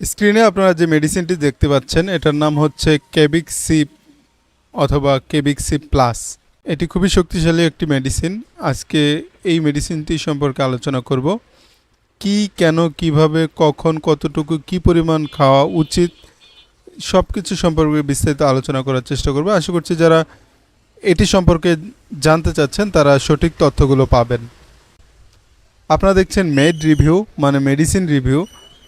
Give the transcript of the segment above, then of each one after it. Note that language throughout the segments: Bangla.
স্ক্রিনে আপনারা যে মেডিসিনটি দেখতে পাচ্ছেন, এটার নাম হচ্ছে কেবিক সি অথবা কেবিক সি প্লাস এটি খুবই শক্তিশালী একটি মেডিসিন আজকে এই মেডিসিনটি সম্পর্কে আলোচনা করব। কি, কেন, কীভাবে, কখন, কতটুকু, কি পরিমাণ খাওয়া উচিত সব কিছু সম্পর্কে বিস্তারিত আলোচনা করার চেষ্টা করব। আশা করছি যারা এটি সম্পর্কে জানতে চাচ্ছেন, তারা সঠিক তথ্যগুলো পাবেন। আপনারা দেখছেন মেড রিভিউ মানে মেডিসিন রিভিউ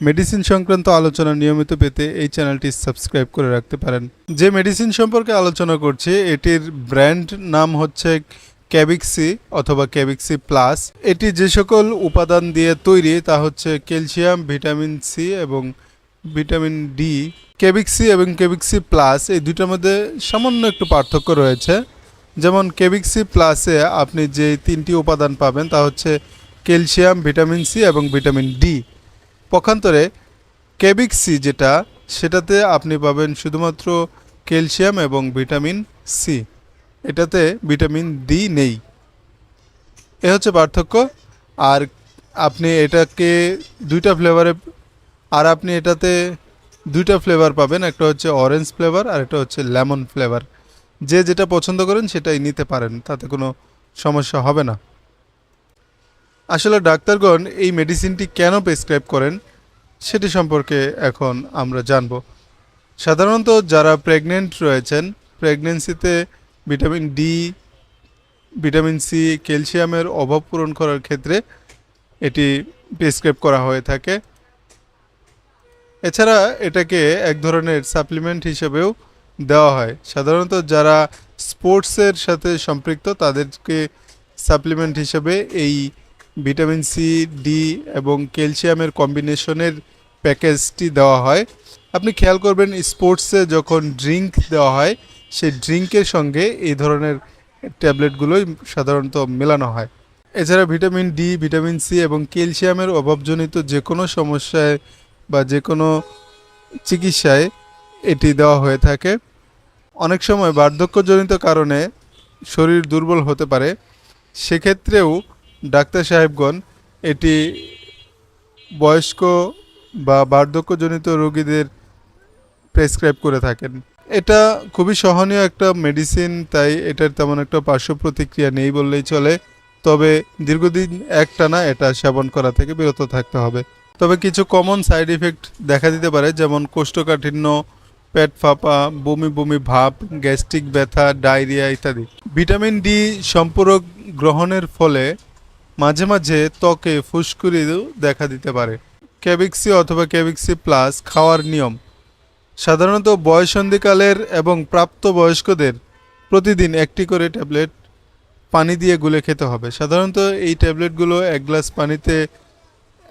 মেডিসিন সংক্রান্ত আলোচনা নিয়মিত পেতে এই চ্যানেলটি সাবস্ক্রাইব করে রাখতে পারেন। যে মেডিসিন সম্পর্কে আলোচনা করছি, এটির ব্র্যান্ড নাম হচ্ছে ক্যাবিক্সি অথবা ক্যাবিক্সি প্লাস। এটি যে সকল উপাদান দিয়ে তৈরি, তা হচ্ছে ক্যালসিয়াম, ভিটামিন সি এবং ভিটামিন ডি কেবিক্সি এবং কেবিক্সি প্লাস এই দুটোর মধ্যে সামান্য একটু পার্থক্য রয়েছে। যেমন কেবিক্সি প্লাসে আপনি যে তিনটি উপাদান পাবেন, তা হচ্ছে ক্যালসিয়াম, ভিটামিন সি এবং ভিটামিন ডি পক্ষান্তরে কেবিক সি যেটা, সেটাতে আপনি পাবেন শুধুমাত্র ক্যালসিয়াম এবং ভিটামিন সি। এটাতে ভিটামিন ডি নেই। এ হচ্ছে পার্থক্য। আর আপনি এটাকে দুইটা ফ্লেভারে, আর আপনি এটাতে দুইটা ফ্লেভার পাবেন। একটা হচ্ছে অরেঞ্জ ফ্লেভার আর একটা হচ্ছে লেমন ফ্লেভার। যে যেটা পছন্দ করেন সেটাই নিতে পারেন, তাতে কোনো সমস্যা হবে না। আসলে ডাক্তারগণ এই মেডিসিনটি কেন প্রেসক্রাইব করেন, সেটি সম্পর্কে এখন আমরা জানব। সাধারণত যারা প্রেগনেন্ট রয়েছেন প্রেগনেন্সিতে ভিটামিন ডি ভিটামিন সি ক্যালসিয়ামের অভাব পূরণ করার ক্ষেত্রে এটি প্রেসক্রাইব করা হয়ে থাকে। এছাড়া এটাকে এক ধরনের সাপ্লিমেন্ট হিসেবেও দেওয়া হয়। সাধারণত যারা স্পোর্টসের সাথে সম্পৃক্ত, তাদেরকে সাপ্লিমেন্ট হিসেবে এই ভিটামিন সি ডি এবং ক্যালসিয়ামের কম্বিনেশনের প্যাকেজটি দেওয়া হয়। আপনি খেয়াল করবেন, স্পোর্টসে যখন ড্রিঙ্ক দেওয়া হয়, সেই ড্রিঙ্কের সঙ্গে এই ধরনের ট্যাবলেটগুলোই সাধারণত মেলানো হয়। এছাড়া ভিটামিন ডি ভিটামিন সি এবং ক্যালসিয়ামের অভাবজনিত যে কোনো সমস্যায় বা যে কোনো চিকিৎসায় এটি দেওয়া হয়ে থাকে। অনেক সময় বার্ধক্যজনিত কারণে শরীর দুর্বল হতে পারে। সেক্ষেত্রেও ডাক্তার সাহেবগণ, এটি বয়স্ক বা বার্ধক্যজনিত রোগীদের প্রেসক্রাইব করে থাকেন। এটা খুবই সহনীয় একটা মেডিসিন, তাই এটার তেমন একটা পার্শ্ব প্রতিক্রিয়া নেই বললেই চলে। তবে দীর্ঘদিন একটানা এটা সেবন করা থেকে বিরত থাকতে হবে। তবে কিছু কমন সাইড ইফেক্ট দেখা দিতে পারে, যেমন কোষ্ঠকাঠিন্য, পেট ফাঁপা, বমি বমি ভাব গ্যাস্ট্রিক ব্যথা ডায়রিয়া ইত্যাদি। ভিটামিন ডি সম্পূরক গ্রহণের ফলে মাঝে মাঝে ত্বকে ফুসকুড়িও দেখা দিতে পারে। ক্যাবিক্সি অথবা ক্যাবিক্সি প্লাস খাওয়ার নিয়ম। সাধারণত বয়সন্ধিকালের এবং প্রাপ্তবয়স্কদের প্রতিদিন একটি করে ট্যাবলেট পানি দিয়ে গুলে খেতে হবে। সাধারণত এই ট্যাবলেটগুলো এক গ্লাস পানিতে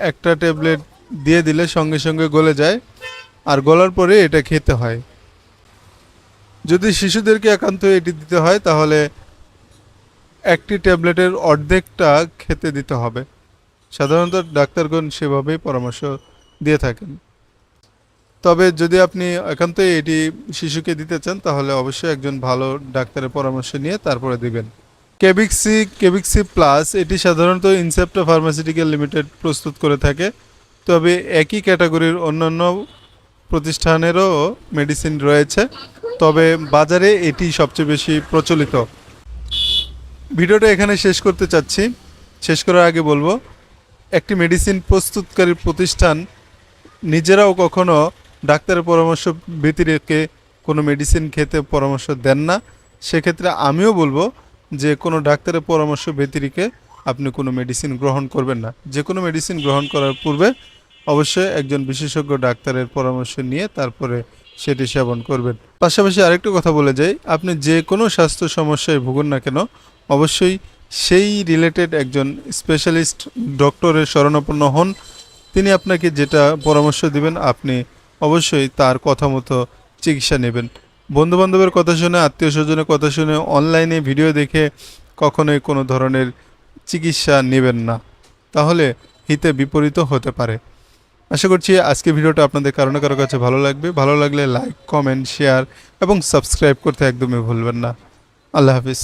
একটা ট্যাবলেট দিয়ে দিলে সঙ্গে সঙ্গে গলে যায় আর গলার পরে এটা খেতে হয়। যদি শিশুদেরকে একান্ত এটি দিতে হয়, তাহলে একটি ট্যাবলেটের অর্ধেকটা খেতে দিতে হবে। সাধারণত ডাক্তারগণ সেভাবেই পরামর্শ দিয়ে থাকেন। তবে যদি আপনি একান্তই এটি শিশুকে দিতে চান, তাহলে অবশ্যই একজন ভালো ডাক্তারের পরামর্শ নিয়ে তারপরে দিবেন। কেবিক্সি কেবিক্সি প্লাস এটি সাধারণত ইনসেপ্টা ফার্মাসিউটিক্যাল লিমিটেড প্রস্তুত করে থাকে। তবে একই ক্যাটাগরির অন্যান্য প্রতিষ্ঠানেরও মেডিসিন রয়েছে। তবে বাজারে এটি সবচেয়ে বেশি প্রচলিত। ভিডিওটা এখানে শেষ করতে চাচ্ছি। শেষ করার আগে বলব, একটি মেডিসিন প্রস্তুতকারী প্রতিষ্ঠান নিজেরাও কখনো ডাক্তারের পরামর্শ ব্যতিরেকে কোনো মেডিসিন খেতে পরামর্শ দেন না। সেক্ষেত্রে আমিও বলব যে, কোনো ডাক্তারের পরামর্শ ব্যতিরিকে আপনি কোনো মেডিসিন গ্রহণ করবেন না। যে কোনো মেডিসিন গ্রহণ করার পূর্বে অবশ্যই একজন বিশেষজ্ঞ ডাক্তারের পরামর্শ নিয়ে তারপরে সেটি সেবন করবেন। পাশাপাশি আরেকটু কথা বলে যাই, আপনি যে কোনো স্বাস্থ্য সমস্যায় ভুগুন না কেন, অবশ্যই সেই রিলেটেড একজন স্পেশালিস্ট ডক্টরের শরণাপন্ন হন। তিনি আপনাকে যেটা পরামর্শ দিবেন, আপনি অবশ্যই তার কথা মতো চিকিৎসা নেবেন। বন্ধুবান্ধবের কথা শুনে, আত্মীয় স্বজনের কথা শুনে অনলাইনে ভিডিও দেখে কখনোই কোনো ধরনের চিকিৎসা নেবেন না। তাহলে হিতে বিপরীত হতে পারে। আশা করছি আজকে ভিডিওটা আপনাদের কারও না কারও কাছে ভালো লাগবে। ভালো লাগলে লাইক, কমেন্ট, শেয়ার এবং সাবস্ক্রাইব করতে একদমই ভুলবেন না। আল্লাহ হাফিজ।